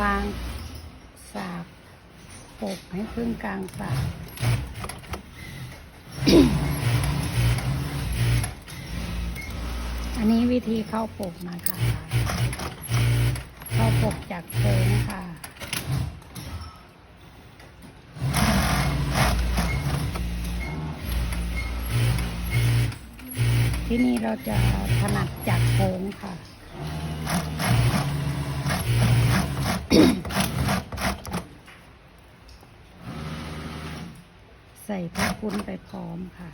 บางสาบปกให้ครึ่งกลางสาบอันนี้วิธีเข้าปกนะคะ เข้าปกจากโค้งค่ะที่นี่เราจะถนัดจากโค้งค่ะ ใส่พระคุณไปพร้อมค่ะ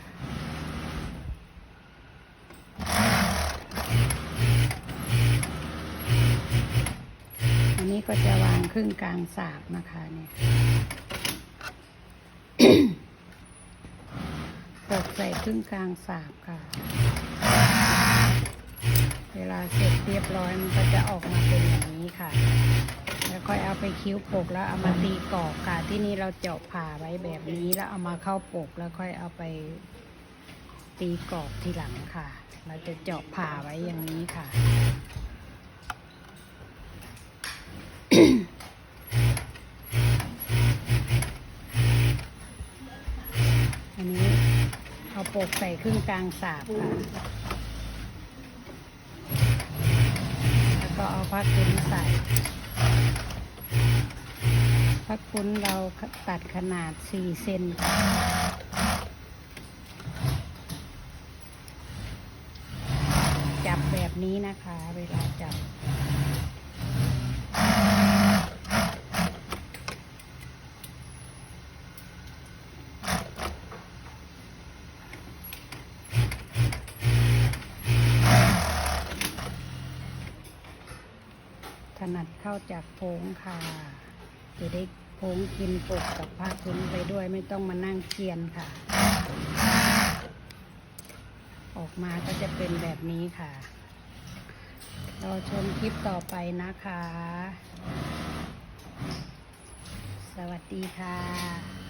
อันนี้ก็จะวางครึ่งกลางสากนะคะเนี่ยปกใส่ครึ่งกลางสากค่ะ เวลาเสร็จเรียบร้อยมันก็จะออกมาเป็นอย่างนี้ค่ะ แล้วค่อยเอาไปคิ้วปกแล้วเอามาตีกรอบค่ะ ที่นี่เราเจาะผ่าไว้แบบนี้แล้วเอามาเข้าปกแล้วค่อยเอาไปตีกรอบทีหลังค่ะ เราจะเจาะผ่าไว้อย่างนี้ค่ะอันนี้เอาปกใส่ครึ่งกลางสาบค่ะ แล้วก็เอาผ้าคลุมใส่ ผ้าคลุมเราตัดขนาด 4 เซนค่ะจับแบบนี้นะคะ เวลาจับ ถนัดเข้าจากโพงค่ะ จะได้โพงกินปกกับผ้าพื้นไปด้วยไม่ต้องมานั่งเกียนค่ะ ออกมาก็จะเป็นแบบนี้ค่ะรอชมคลิปต่อไปนะคะ สวัสดีค่ะ